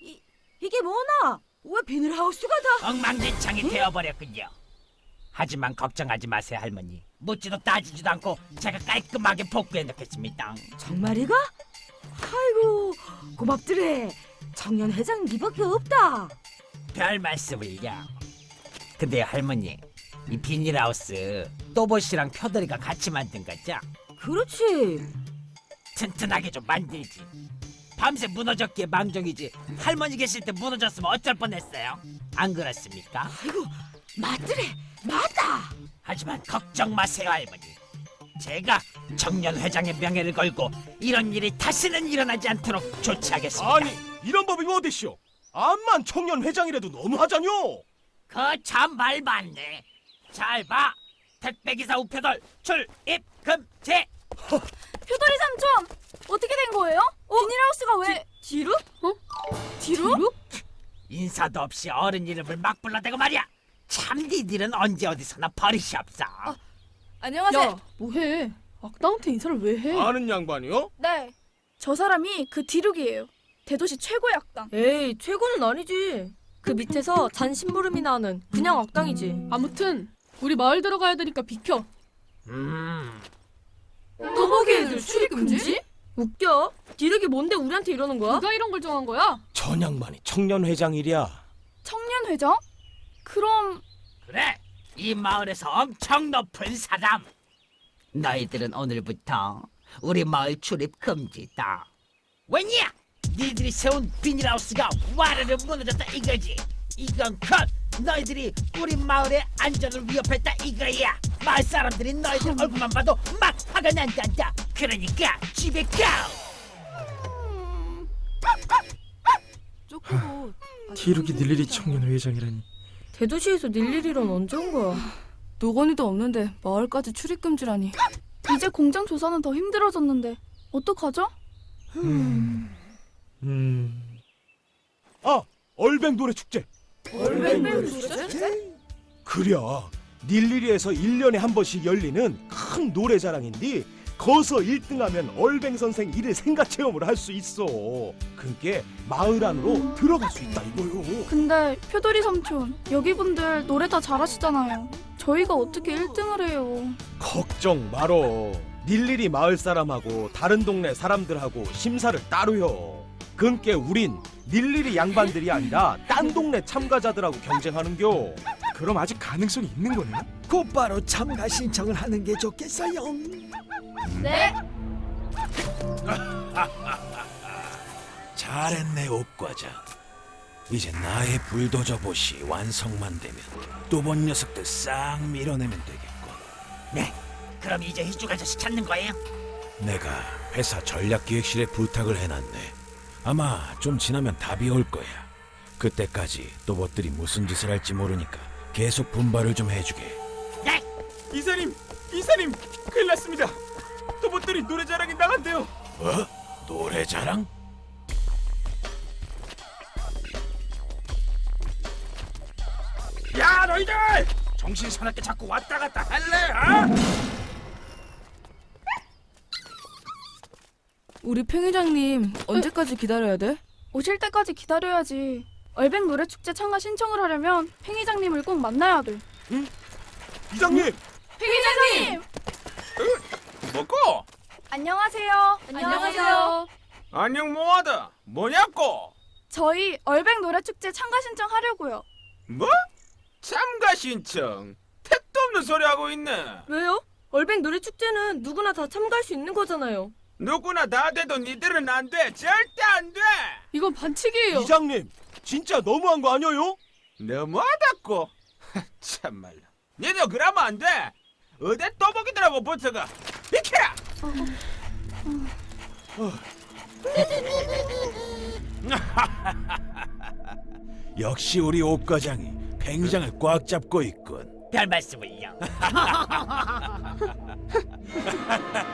이, 이게 뭐나? 왜 비닐하우스가 다? 엉망진창이 되어버렸군요. 하지만 걱정하지 마세요 할머니. 묻지도 따지지도 않고 제가 깔끔하게 복구해 놓겠습니다. 정말이가? 아이고 고맙드래. 청년 회장 니밖에 없다. 별 말씀을요. 근데 할머니 이 비닐하우스 또봇이랑 표더리가 같이 만든 거죠? 그렇지. 튼튼하게 좀 만들지. 밤새 무너졌기에 망정이지. 할머니 계실 때 무너졌으면 어쩔 뻔했어요. 안 그렇습니까? 아이고 맞드래. 맞다. 하지만 걱정 마세요 할머니. 제가 청년 회장의 명예를 걸고 이런 일이 다시는 일어나지 않도록 조치하겠습니다. 아니 이런 법이 어디시오? 암만 청년 회장이라도 너무하잖요. 그참 말 맞네. 잘 봐. 택배기사 우표돌 출입 금지. 표돌이 삼촌 어떻게 된 거예요? 비닐하우스가 왜 지루? 어? 뒤로? 인사도 없이 어른 이름을 막 불러대고 말이야. 참 니들은 언제 어디서나 버릇이 없어. 안녕하세요. 야, 뭐해? 악당한테 인사를 왜 해? 아는 양반이요? 네. 저 사람이 그 디룩이에요. 대도시 최고의 악당. 에이 최고는 아니지 그 밑에서 잔심부름이 나는 그냥 악당이지 아무튼 우리 마을 들어가야 되니까 비켜. 음. 또보기 애들 출입 금지? 웃겨 디렉이 뭔데 우리한테 이러는 거야? 누가 이런 걸 정한 거야? 전 양반이 청년 회장이랴. 청년 회장? 그럼 그래. 이 마을에서 엄청 높은 사람. 너희들은 오늘부터 우리 마을 출입 금지다. 왜냐? 니들이 세운 비닐하우스가 와르르 무너졌다 이거지. 이건 컷. 너희들이 우리 마을의 안전을 위협했다 이거야. 마을 사람들이 너희들 얼굴만 봐도 막 화가 난단다. 그러니까 집에 가. 쪼끄고. 티룩이 닐일이 청년 회장이라니 대도시에서 닐일이론 언제 온 거야? 노건이도 없는데 마을까지 출입 금지라니. 이제 공장 조사는 더 힘들어졌는데 어떡하죠? 음 아 얼백 노래 축제. 얼백 그랴 닐리리에서 1년에 한 번씩 열리는 큰 노래 자랑인데 거서 1등하면 얼뱅 선생 일일 생가 체험을 할 수 있어. 그게 마을 안으로 들어갈 수 있다 이거요. 근데 표돌이 삼촌 여기 분들 노래 다 잘하시잖아요. 저희가 어떻게 1등을 해요? 걱정 말어. 닐리리 마을 사람하고 다른 동네 사람들하고 심사를 따로요. 그니까 우린 닐리리 양반들이 아니라 딴 동네 참가자들하고 경쟁하는겨. 그럼 아직 가능성이 있는 거네 곧바로 참가 신청을 하는 게 좋겠어요. 네. 잘했네 옥과장 이제 나의 불도저 보시 완성만 되면 또본 녀석들 싹 밀어내면 되겠군 네. 그럼 이제 희죽 아저씨 찾는 거예요? 내가 회사 전략기획실에 부탁을 해놨네 아마 좀 지나면 답이 올 거야 그때까지 또봇들이 무슨 짓을 할지 모르니까 계속 분발을 좀 해주게 네. 이사님, 이사님, 큰일 났습니다. 또봇들이 노래 자랑에 나간대요. 어? 노래자랑? 야, 너희들! 정신 사납게 자꾸 왔다 갔다 할래? 어? 우리 팽 회장님 언제까지 기다려야 돼? 오실 때까지 기다려야지. 얼백 노래 축제 참가 신청을 하려면 팽 회장님을 꼭 만나야 돼. 이장님, 팽 회장님! 뭐고? 안녕하세요. 안녕하세요. 안녕 뭐하다 뭐냐고? 저희 얼백 노래 축제 참가 신청하려고요. 뭐? 참가 신청 택도 없는 소리 하고 있네 왜요? 얼백 노래 축제는 누구나 다 참가할 수 있는 거잖아요 누구나 다 돼도 니들은 안 돼. 절대 안 돼. 이건 반칙이에요. 이장님, 진짜 너무한 거 아니에요? 너무하다고. 참말로. 니들 그러면 안 돼. 어디 떠보기들하고 붙어가. 비켜라! 역시 우리 옥과장이 팽장을 꽉 잡고 있군. 별 말씀을요.